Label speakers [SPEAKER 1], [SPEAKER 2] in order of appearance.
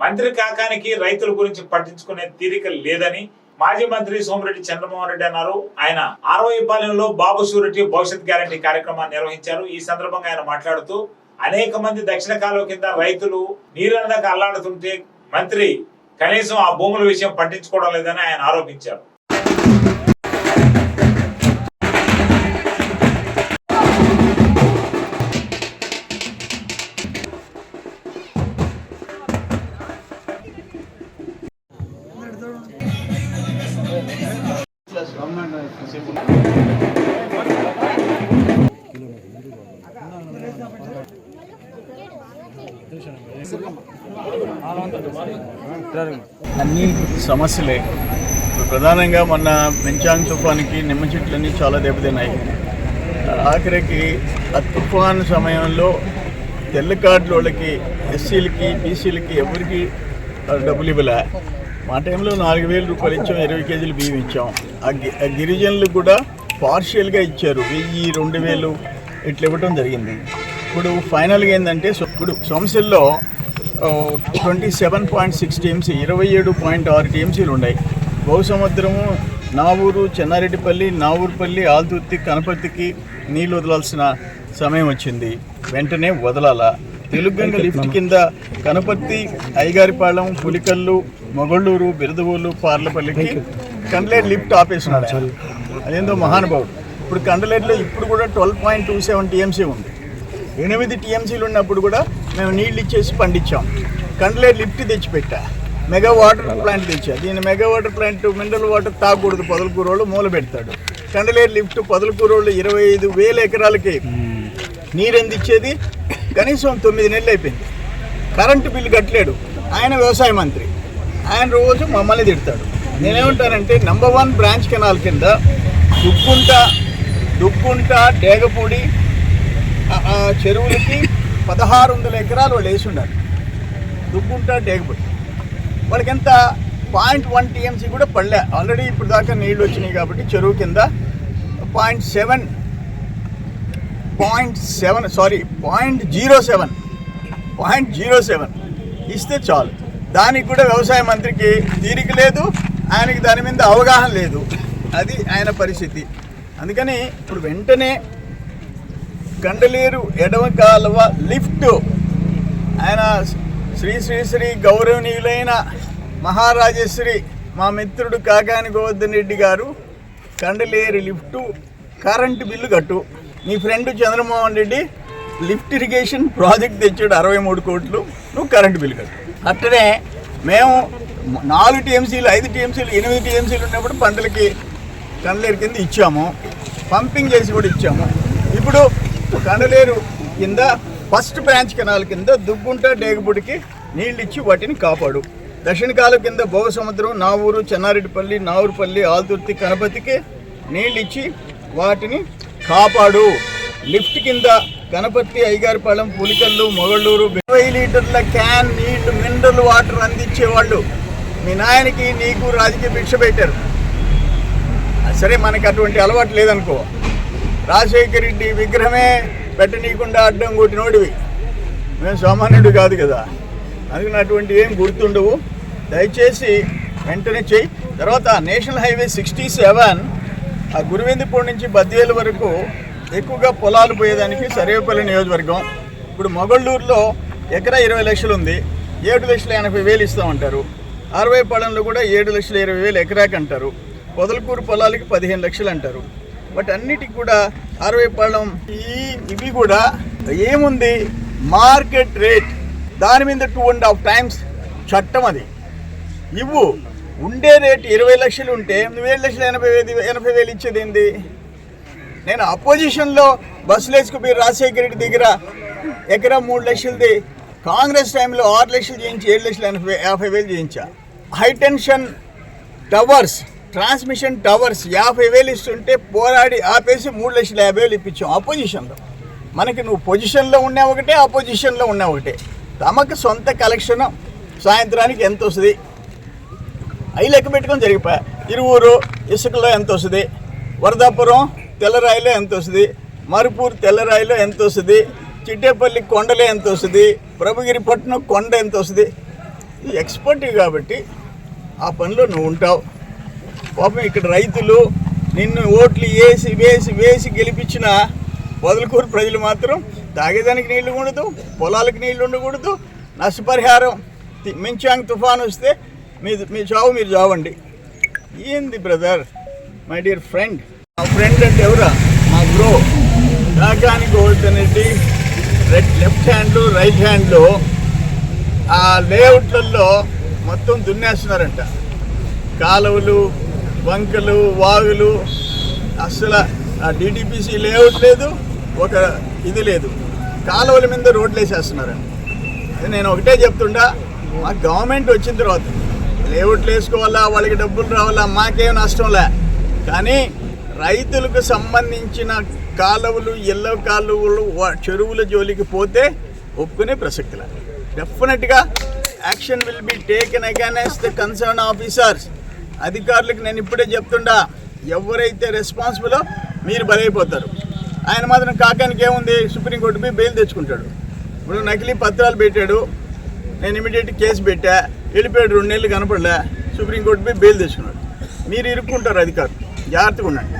[SPEAKER 1] మంత్రి కాకానికి రైతుల గురించి పట్టించుకునే తీరిక లేదని మాజీ మంత్రి సోమిరెడ్డి చంద్రమోహన్ రెడ్డి అన్నారు. ఆయన ఆరవైపాలెంలో బాబు సూరెడ్డి భవిష్యత్ గ్యారంటీ కార్యక్రమాన్ని నిర్వహించారు. ఈ సందర్భంగా ఆయన మాట్లాడుతూ అనేక మంది దక్షిణ కాలువ కింద రైతులు నీరందక అల్లాడుతుంటే మంత్రి కనీసం ఆ భూముల విషయం పట్టించుకోవడం లేదని ఆయన ఆరోపించారు.
[SPEAKER 2] అన్ని సమస్యలే. ఇప్పుడు ప్రధానంగా మొన్న మెంచాంగ్ తుఫానికి నిమ్మ చెట్లన్నీ చాలా దెబ్బతిన్నాయి. ఆఖరికి ఆ తుఫాన్ సమయంలో తెల్ల కార్డుల వాళ్ళకి ఎస్సీలకి బీసీలకి ఎవరికి డబ్బులు ఇవ్వలే. మా టైంలో నాలుగు వేల రూపాయలు ఇచ్చాం ఇరవై కేజీలు బియ్యం ఇచ్చాం. గిరిజనులు కూడా పార్షియల్గా ఇచ్చారు. వెయ్యి రెండు వేలు ఇట్లా ఇవ్వటం జరిగింది. ఇప్పుడు ఫైనల్గా ఏంటంటే ఇప్పుడు సోమశిల్లో twenty seven point six TMC ఇరవై ఏడు పాయింట్ ఆరు టీఎంసీలు ఉన్నాయి. బహుసముద్రము నావూరు చెన్నారెడ్డిపల్లి నావూరుపల్లి ఆల్తుర్తి కనపర్తికి నీళ్ళు వదలాల్సిన సమయం వచ్చింది. వెంటనే వదలాల. తెలుగంగ లిఫ్ట్ కింద కనపర్తి ఐగారిపాళెం పులికల్లు మొగళ్ళూరు బిరదవోలు పార్లపల్లికి కండ్లేరు లిఫ్ట్ ఆపేసినాడు అదేందో మహానుభావుడు. ఇప్పుడు కండలేట్లో ఇప్పుడు కూడా twelve point two seven TMC ఉంది. ఎనిమిది టీఎంసీలు ఉన్నప్పుడు కూడా మేము నీళ్ళు ఇచ్చేసి పండించాం. కండ్లేరు లిఫ్ట్ తెచ్చిపెట్టా. మెగా వాటర్ ప్లాంట్ తెచ్చా. దీని mega water plant mineral water తాగకూడదు పొదలకూరోళ్ళు మూల పెడతాడు. కండలేరు లిఫ్ట్ పొదలకూరోళ్ళు ఇరవై ఐదు వేల ఎకరాలకి నీరు అందించేది. కనీసం తొమ్మిది నెలలు అయిపోయింది. కరెంటు బిల్లు కట్టలేడు. ఆయన వ్యవసాయ మంత్రి. ఆయన రోజు మమ్మల్ని తిడతాడు. నేనేమంటానంటే నంబర్ వన్ బ్రాంచ్ కెనాల్ కింద దుక్కుంట దుక్కుంట డేగపూడి చెరువులకి పదహారు వందల ఎకరాలు వాళ్ళు వేసి ఉండాలి. దుక్కుంట డేగపూడి. వాళ్ళకి ఎంత పాయింట్ వన్ టీఎంసీ కూడా పడలే. ఆల్రెడీ ఇప్పుడు దాకా నీళ్ళు వచ్చినాయి కాబట్టి చెరువు కింద point seven point seven sorry point zero seven point zero seven. ఇస్తే చాలు. దానికి కూడా వ్యవసాయ మంత్రికి తీరిక లేదు. ఆయనకి దాని మీద అవగాహన లేదు. అది ఆయన పరిస్థితి. అందుకని ఇప్పుడు వెంటనే కండలేరు ఎడవ కాలువ లిఫ్ట్ ఆయన శ్రీ శ్రీ శ్రీ గౌరవనీయులైన మహారాజశ్రీ మా మిత్రుడు కాకాని గోవర్ధన్ రెడ్డి గారు కండలేరు లిఫ్ట్ కరెంటు బిల్లు కట్టు. నీ friend Chandramohan Reddy lift irrigation project తెచ్చాడు అరవై మూడు కోట్లు. నువ్వు కరెంటు బిల్లు కట్టు. అట్టనే మేము నాలుగు టీఎంసీలు ఐదు టీఎంసీలు ఎనిమిది టీఎంసీలు ఉన్నప్పుడు పంటలకి కండలేరు కింద ఇచ్చాము. పంపింగ్ చేసి కూడా ఇచ్చాము. ఇప్పుడు కండలేరు కింద ఫస్ట్ బ్రాంచ్ కెనాల్ కింద దుగ్గుంట డేగపుడికి నీళ్ళు ఇచ్చి వాటిని కాపాడు. దక్షిణ కాలం కింద భోగ సముద్రం నావూరు చెన్నారెడ్డిపల్లి నావూరుపల్లి ఆల్తుర్తి గణపతికి నీళ్ళు ఇచ్చి వాటిని కాపాడు. లిఫ్ట్ కింద గణపతి అయ్యగారిపాలెం పులికల్లు మొగళ్ళూరు ఇరవై లీటర్ల క్యాన్ నీళ్ళు మినరల్ వాటర్ అందించేవాళ్ళు. మీ నాయనకి నీకు రాజకీయ భిక్ష పెట్టారు. సరే మనకి అటువంటి అలవాటు లేదనుకో. రాజశేఖర రెడ్డి విగ్రహమే పెట్టనీయకుండా అడ్డం కొట్టినోడివి. మేము సామాన్యుడు కాదు కదా. అందుకని అటువంటి ఏం గుర్తుండవు. దయచేసి వెంటనే చెయ్యి. తర్వాత నేషనల్ హైవే సిక్స్టీ సెవెన్ ఆ గురువిందపూడి నుంచి బద్వేలు వరకు ఎక్కువగా పొలాలు పోయేదానికి సర్వేపల్లి నియోజకవర్గం. ఇప్పుడు మొగళ్ళూరులో ఎకరా ఇరవై లక్షలు ఉంది ఏడు లక్షల ఎనభై వేలు ఇస్తామంటారు. అరవై పాలెంలో కూడా ఏడు లక్షల ఇరవై వేలు ఎకరాకి అంటారు. పొదలకూరు పొలాలకి పదిహేను లక్షలు అంటారు. బట్ అన్నిటికి కూడా అరవై పాలెం ఈ ఇవి కూడా ఏముంది? Market rate. దాని మీద టూ అండ్ హాఫ్ టైమ్స్ చట్టం అది. ఇవ్వు. ఉండే రేట్ ఇరవై లక్షలు ఉంటే ఏడు లక్షల ఎనభై వేలు ఎనభై వేలు ఇచ్చేది ఏంది నేను అపోజిషన్లో బస్సులేసుకు మీరు రాజశేఖర రెడ్డి దగ్గర ఎకరా మూడు లక్షలది కాంగ్రెస్ టైంలో ఆరు లక్షలు చేయించి ఏడు లక్షలు ఎనభై యాభై వేలు చేయించా. High tension towers transmission towers యాభై వేలు ఇస్తుంటే పోరాడి ఆపేసి మూడు లక్షల యాభై వేలు ఇప్పించాం. అపోజిషన్లో మనకి నువ్వు పొజిషన్లో ఉన్నా ఒకటే అపోజిషన్లో ఉన్నా ఒకటే. తమకు సొంత కలెక్షన్ సాయంత్రానికి ఎంత వస్తుంది? అవి లెక్క పెట్టుకొని జరిగిపోయా. ఇరువురు ఇసుకలో ఎంత వస్తుంది? వరదాపురం తెల్లరాయిలో ఎంత వస్తుంది? మరుపూర్ తెల్లరాయిలో ఎంత వస్తుంది? చిట్టేపల్లి కొండలే ఎంత వస్తుంది? ప్రభుగిరిపట్నం కొండ ఎంత వస్తుంది? ఎక్స్పర్ట్ కాబట్టి ఆ పనిలో నువ్వు ఉంటావు. పాపం ఇక్కడ రైతులు నిన్ను ఓట్లు వేసి వేసి వేసి గెలిపించిన వదులుకూరు ప్రజలు మాత్రం తాగేదానికి నీళ్ళు ఉండదు పొలాలకు నీళ్ళు ఉండకూడదు నష్టపరిహారం తి- మించాంగ్ తుఫాన్ వస్తే మీ మీ చావు మీరు చావండి. ఏంది బ్రదర్? My dear friend. మా ఫ్రెండ్ అంటే ఎవరా? మా బ్రో. కాకాని గోవర్ధన్ లెఫ్ట్ హ్యాండ్లు రైట్ హ్యాండ్లు ఆ లేఅవుట్లలో మొత్తం దున్నేస్తున్నారంట. కాలువలు వంకలు వాగులు అసలు ఆ డిటిపిసి లేఅవుట్ లేదు ఒక ఇది లేదు. కాలువల మీద రోడ్లు వేసేస్తున్నారంట నేను ఒకటే చెప్తుండా మా గవర్నమెంట్ వచ్చిన తర్వాత లేఅవుట్లు వేసుకోవాలా వాళ్ళకి డబ్బులు రావాలా మాకేం నష్టంలే. కానీ రైతులకు సంబంధించిన కాలువలు ఎల్లో కాలువలు చెరువుల జోలికి పోతే ఒప్పుకునే ప్రసక్తిలే. డెఫినెట్గా action will be taken against the concern officers అధికారులకు నేను ఇప్పుడే చెప్తుండా ఎవరైతే రెస్పాన్సిబులో మీరు బలైపోతారు. ఆయన మాత్రం కాకానికి ఏముంది? సుప్రీంకోర్టు పోయి బెయిల్ తెచ్చుకుంటాడు. ఇప్పుడు నకిలీ పత్రాలు పెట్టాడు. నేను ఇమీడియట్ కేసు పెట్టా. వెళ్ళిపోయాడు రెండు నెలలు కనపడలే. సుప్రీంకోర్టు పోయి బెయిల్ తెచ్చుకున్నాడు. మీరు ఇరుక్కుంటారు అధికారులు. జాగ్రత్తగా ఉండండి.